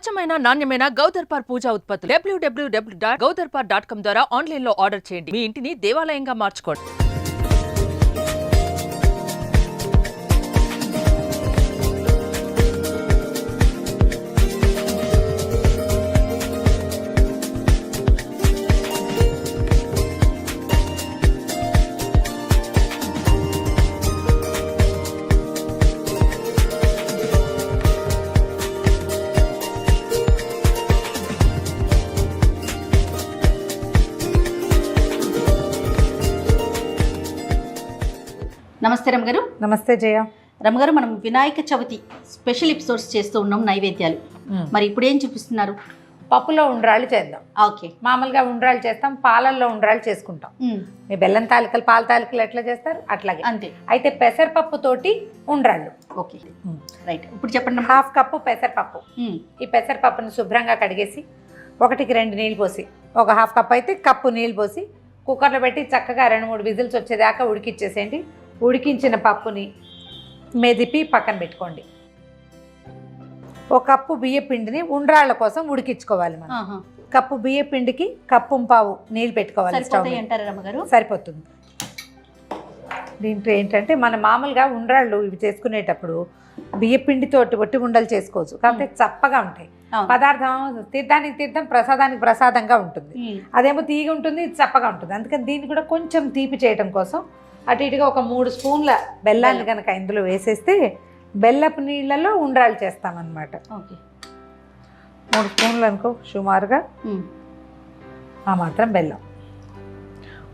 స్వచ్ఛమైన నాణ్యమైన గౌదర్పార్ పూజా ఉత్పత్తులు. W W W dot Gaudarpar dot com ద్వారా ఆన్లైన్లో ఆర్డర్ చేయండి. మీ ఇంటిని దేవాలయంగా మార్చుకోండి. నమస్తే రమగారు నమస్తే జయ. రమగారు మనం వినాయక చవితి స్పెషల్ ఎపిసోడ్స్ చేస్తూ ఉన్నాం నైవేద్యాలు. మరి ఇప్పుడు ఏం చూపిస్తున్నారు? పప్పులో ఉండ్రాళ్ళు చేద్దాం. ఓకే. మామూలుగా ఉండ్రాళ్ళు చేస్తాం పాలల్లో ఉండ్రాళ్ళు చేసుకుంటాం. మీ బెల్లం తాలికలు పాల తాలికలు ఎట్లా చేస్తారు? అట్లాగే. అంతే. అయితే పెసరపప్పు తోటి ఉండ్రాళ్ళు. ఓకే. రైట్. ఇప్పుడు చెప్పండి. హాఫ్ కప్పు పెసరపప్పు. ఈ పెసరపప్పును శుభ్రంగా కడిగేసి ఒకటికి రెండు నీళ్ళు పోసి ఒక హాఫ్ కప్ అయితే కప్పు నీళ్ళు పోసి కుక్కర్లో పెట్టి చక్కగా రెండు మూడు విజిల్స్ వచ్చేదాకా ఉడికిచ్చేసేయండి. ఉడికించిన పప్పుని మెదిపి పక్కన పెట్టుకోండి. ఒక కప్పు బియ్య పిండిని ఉండ్రాళ్ళ కోసం ఉడికించుకోవాలి మనం. కప్పు బియ్య పిండికి కప్పు పావు నీళ్ళు పెట్టుకోవాలి స్టవ్ సరిపోతుంది. దీంట్లో ఏంటంటే మన మామూలుగా ఉండ్రాళ్ళు ఇవి చేసుకునేటప్పుడు బియ్య పిండితోటి ఒట్టి ఉండలు చేసుకోవచ్చు. కాకపోతే చప్పగా ఉంటాయి. పదార్థం తీర్థానికి తీర్థం ప్రసాదానికి ప్రసాదంగా ఉంటుంది. అదేమో తీగ ఉంటుంది చప్పగా ఉంటుంది. అందుకని దీన్ని కూడా కొంచెం తీపి చేయడం కోసం అటు ఇటుగా ఒక మూడు స్పూన్ల బెల్లాన్ని కనుక ఇందులో వేసేస్తే బెల్లపు నీళ్ళలో ఉండ్రాళ్ళు చేస్తామన్నమాట. ఓకే. మూడు స్పూన్లు అనుకో సుమారుగా. ఆ మాత్రం బెల్లం.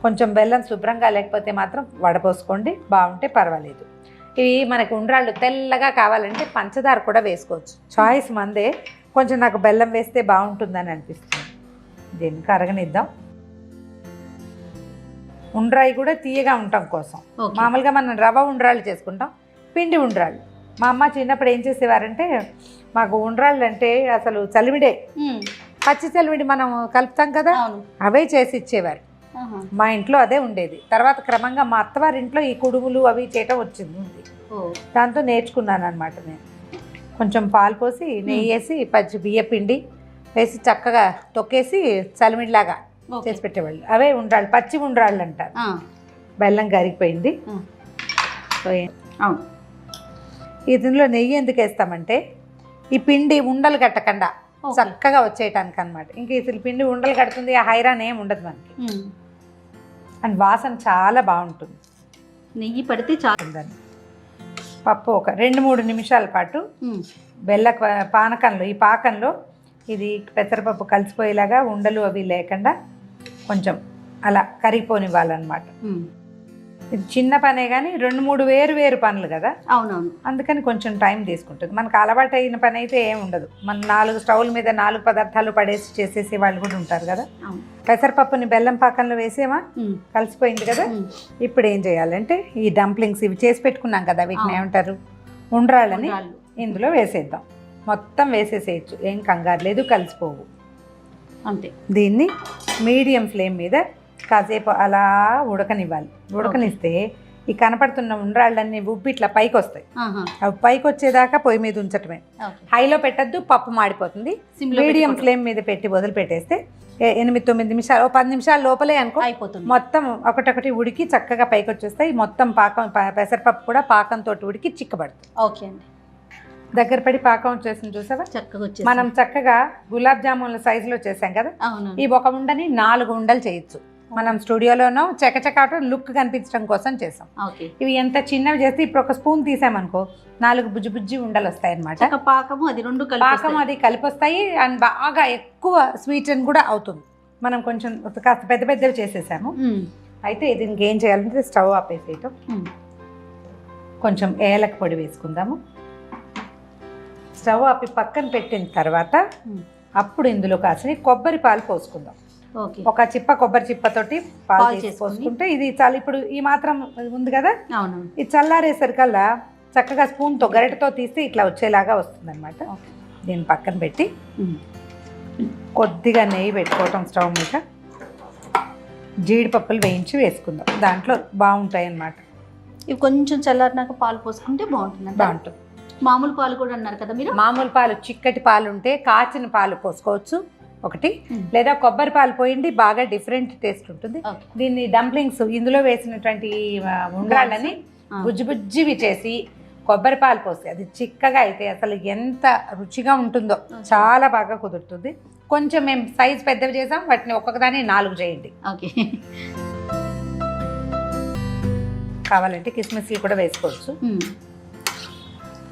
కొంచెం బెల్లం శుభ్రంగా లేకపోతే మాత్రం వడపోసుకోండి బాగుంటే పర్వాలేదు. ఇవి మనకి ఉండ్రాళ్ళు తెల్లగా కావాలంటే పంచదార కూడా వేసుకోవచ్చు. చాయిస్ మందే కొంచెం నాకు బెల్లం వేస్తే బాగుంటుందని అనిపిస్తుంది. దీన్ని కరగనిద్దాం ఉండ్రాయి కూడా తీయగా ఉండటం కోసం. మామూలుగా మనం రవ్వ ఉండ్రాళ్ళు చేసుకుంటాం పిండి ఉండ్రాళ్ళు. మా అమ్మ చిన్నప్పుడు ఏం చేసేవారంటే మాకు ఉండ్రాళ్ళు అంటే అసలు చలిమిడే ఉమ్, పచ్చి చలిమిడి మనం కలుపుతాం కదా అవే చేసి ఇచ్చేవారు. మా ఇంట్లో అదే ఉండేది. తర్వాత క్రమంగా మా అత్తవారి ఇంట్లో ఈ కుడుములు అవి చేయటం వచ్చింది. దాంతో నేర్చుకున్నాను అనమాట నేను. కొంచెం పాలు పోసి నెయ్యి వేసి పచ్చి బియ్య పిండి వేసి చక్కగా తొక్కేసి చలిమిడిలాగా. చేసి పెట్టేవాళ్ళు. అవే ఉండ్రాళ్ళు పచ్చి ఉండ్రాళ్ళు అంటారు. బెల్లం కరిగిపోయింది అవును. ఇందులో నెయ్యి ఎందుకు వేస్తామంటే ఈ పిండి ఉండలు కట్టకుండా. చక్కగా వచ్చేయటానికి అనమాట ఇంక అసలు పిండి ఉండలు కడుతుంది ఆ హైరాన్ ఏం ఉండదు మనకి. అండ్ వాసన చాలా బాగుంటుంది. నెయ్యి పడితే చాలు పప్పు ఒక రెండు మూడు నిమిషాల పాటు బెల్ల పానకంలో ఈ పాకంలో ఇది పెసరపప్పు కలిసిపోయేలాగా ఉండలు అవి లేకుండా కొంచెం అలా కరిగిపోనివ్వాలన్నమాట. ఇది చిన్న పనే కానీ రెండు మూడు వేరు వేరు పనులు కదా? అవునవును. అందుకని కొంచెం టైం తీసుకుంటుంది. మనకు అలవాటు అయిన పని అయితే ఏం ఉండదు. మన నాలుగు స్టవ్ల మీద నాలుగు పదార్థాలు పడేసి చేసేసే వాళ్ళు కూడా ఉంటారు కదా? పెసరపప్పుని బెల్లం పాకంలో వేసేమా కలిసిపోయింది కదా? ఇప్పుడు ఏం చేయాలంటే ఈ డంప్లింగ్స్ ఇవి చేసి పెట్టుకున్నాం కదా వీటిని. ఏమంటారు? ఉండ్రాళ్ళని ఉండ్రాళ్ళు. ఇందులో వేసేద్దాం. మొత్తం వేసేసేయచ్చు. ఏం కంగారు లేదు కలిసిపోవు. అంతే. దీన్ని మీడియం ఫ్లేమ్ మీద కాసేపు అలా ఉడకనివ్వాలి. ఉడకనిస్తే ఈ కనపడుతున్న ఉండ్రాళ్ళన్నీ ఉబ్బి ఇట్లా పైకి వస్తాయి అవి పైకి వచ్చేదాకా పొయ్యి మీద ఉంచటమే. హైలో పెట్టద్దు పప్పు మాడిపోతుంది. మీడియం. ఫ్లేమ్ మీద పెట్టి వదిలిపెట్టేస్తే ఏ- ఎనిమిది తొమ్మిది నిమిషాలు పది నిమిషాల లోపలే అనుకో అయిపోతుంది. మొత్తం ఒకటొకటి ఉడికి చక్కగా పైకి వచ్చేస్తాయి మొత్తం పాకం పెసరపప్పు కూడా పాకంతో ఉడికి చిక్కబడుతుంది. ఓకే అండి. దగ్గర పడి పాకం వచ్చేసింది చూసావా? చక్కగా వచ్చేసి మనం చక్కగా గులాబ్ జామున్ల సైజులో చేసాం కదా? అవును ఈ ఒక ఉండని నాలుగు ఉండలు చేయొచ్చు. మనం స్టూడియోలోనో చకచకాట లుక్ కనిపించడం కోసం చేసాం. ఓకే. ఇవి ఎంత చిన్నవి చేస్తే ఇప్పుడు ఒక స్పూన్ తీసామనుకో నాలుగు బుజ్జి బుజ్జి ఉండలు వస్తాయి అనమాట పాకము అది రెండు పాకం అది కలిపొస్తాయి అండ్ బాగా ఎక్కువ స్వీట్ అని కూడా అవుతుంది. మనం కొంచెం కాస్త పెద్ద పెద్దవి చేసేసాము. అయితే ఇది ఇంకేం చేయాలంటే స్టవ్ ఆపేసేయటం. కొంచెం ఏలక పొడి వేసుకుందాము. స్టవ్ ఆపి పక్కన పెట్టిన తర్వాత అప్పుడు ఇందులో కాసిన కొబ్బరి పాలు పోసుకుందాం. ఒక చిప్ప కొబ్బరి చిప్పతోటి పాలు చేసుకొని. పోసుకుంటే ఇది చాలా. ఇప్పుడు ఈ మాత్రం ఉంది కదా? అవునవును ఇది చల్లారేసరికల్లా చక్కగా స్పూన్తో గరిటతో తీస్తే ఇట్లా వచ్చేలాగా వస్తుంది అనమాట. దీన్ని పక్కన పెట్టి కొద్దిగా నెయ్యి పెట్టుకోవటం స్టవ్ మీద. జీడిపప్పులు వేయించి వేసుకుందాం. దాంట్లో బాగుంటాయి అన్నమాట ఇవి కొంచెం చల్లారినాక పాలు పోసుకుంటే బాగుంటుంది. బాగుంటుంది. మామూలు పాలు కూడా అన్నారు కదా మీరు? మామూలు పాలు చిక్కటి పాలు ఉంటే కాచిన పాలు పోసుకోవచ్చు ఒకటి. లేదా కొబ్బరి పాలు పోయింది బాగా డిఫరెంట్ టేస్ట్ ఉంటుంది. దీన్ని డంప్లింగ్స్ ఇందులో వేసినటువంటి ఆ. బుజ్జి బుజ్జివి చేసి కొబ్బరి పాలు పోసి అది చిక్కగా అయితే అసలు ఎంత రుచిగా ఉంటుందో చాలా బాగా కుదురుతుంది. కొంచెం మేము సైజ్ పెద్దవి చేసాం వాటిని ఒక్కొక్కదాన్ని నాలుగు చేయండి. ఓకే. కావాలంటే కిస్మిస్లు కూడా వేసుకోవచ్చు.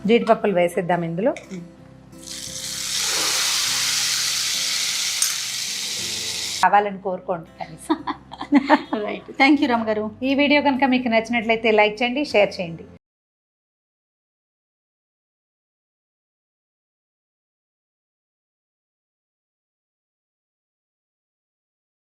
జీడిపప్పులు వేసేద్దాం ఇందులో. కావాలని కోరుకోండి కనీసం. రైట్ థ్యాంక్ యూ రామ్ గారు ఈ వీడియో కనుక మీకు నచ్చినట్లయితే లైక్ చేయండి షేర్ చేయండి.